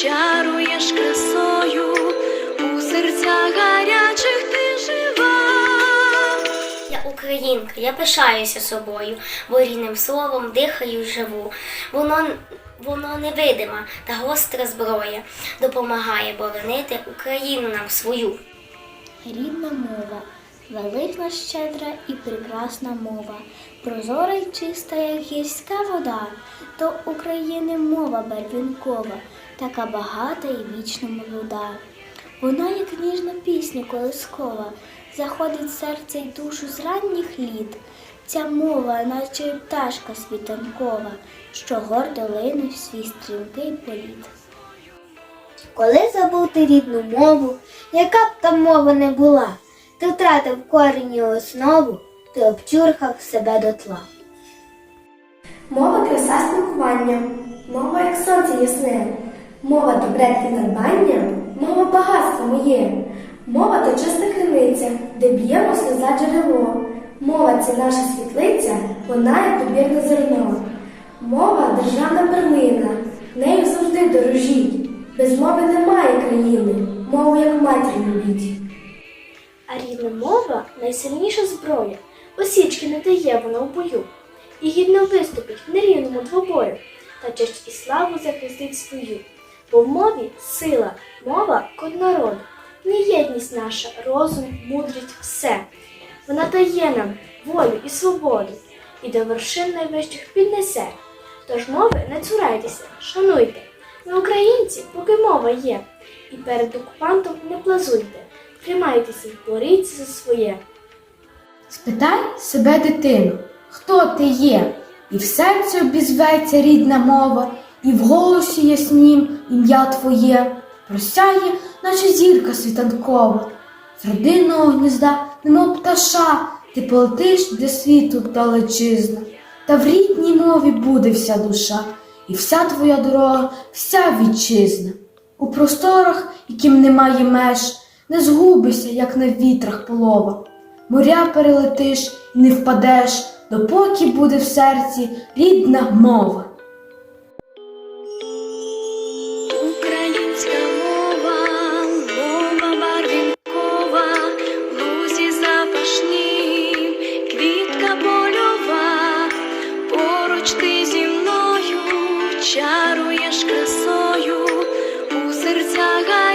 чаруєш красою, у серцях гарячих ти жива. Я українка, я пишаюся собою, бо рідним словом дихаю, живу. Воно, воно невидима та гостра зброя, допомагає боронити Україну нам свою. Рідна мова, велична, щедра і прекрасна мова, прозора й чиста, як гірська вода, то України мова барвінкова, така багата і вічно молода. Вона, як ніжна пісня колискова, заходить серце й душу з ранніх літ. Ця мова, наче пташка світанкова, що гордо лине в свій стрімкий політ. Коли забути рідну мову, яка б там мова не була, ти втратив корінь і основу, ти обчурхав себе дотла. Мова краса спілкування, мова як сонце ясне, мова то предки надбання, мова багатство моє, мова то чиста криниця, де б'ємо сльоза джерело. Мова це наша світлиця, вона як добірне зерно. Мова державна перлина, нею завжди дорожіть. Без мови немає країни, мову як матір любіть. А рідна мова найсильніша зброя. Осічки не дає вона в бою. І гідно виступить в нерівному двобою, та честь і славу захистить свою. Бо в мові сила, мова код народу, не єдність наша, розум, мудрість, все. Вона дає нам волю і свободу, і до вершин найвищих піднесе. Тож мови не цурайтеся, шануйте. Ми українці, поки мова є, і перед окупантом не плазуйте. Тримайтеся, боріться за своє. Спитай себе, дитину, хто ти є, і в серці обізветься рідна мова, і в голосі яснім ім'я твоє, просяє, наче зірка світанкова. З родинного гнізда, немов пташа, ти полетиш для світу далечизна, та в рідній мові буде вся душа, і вся твоя дорога, вся вітчизна. У просторах, яким немає меж, не згубишся, як на вітрах полова. Моря перелетиш і не впадеш, допоки буде в серці рідна мова. чаруєш красою у серцях.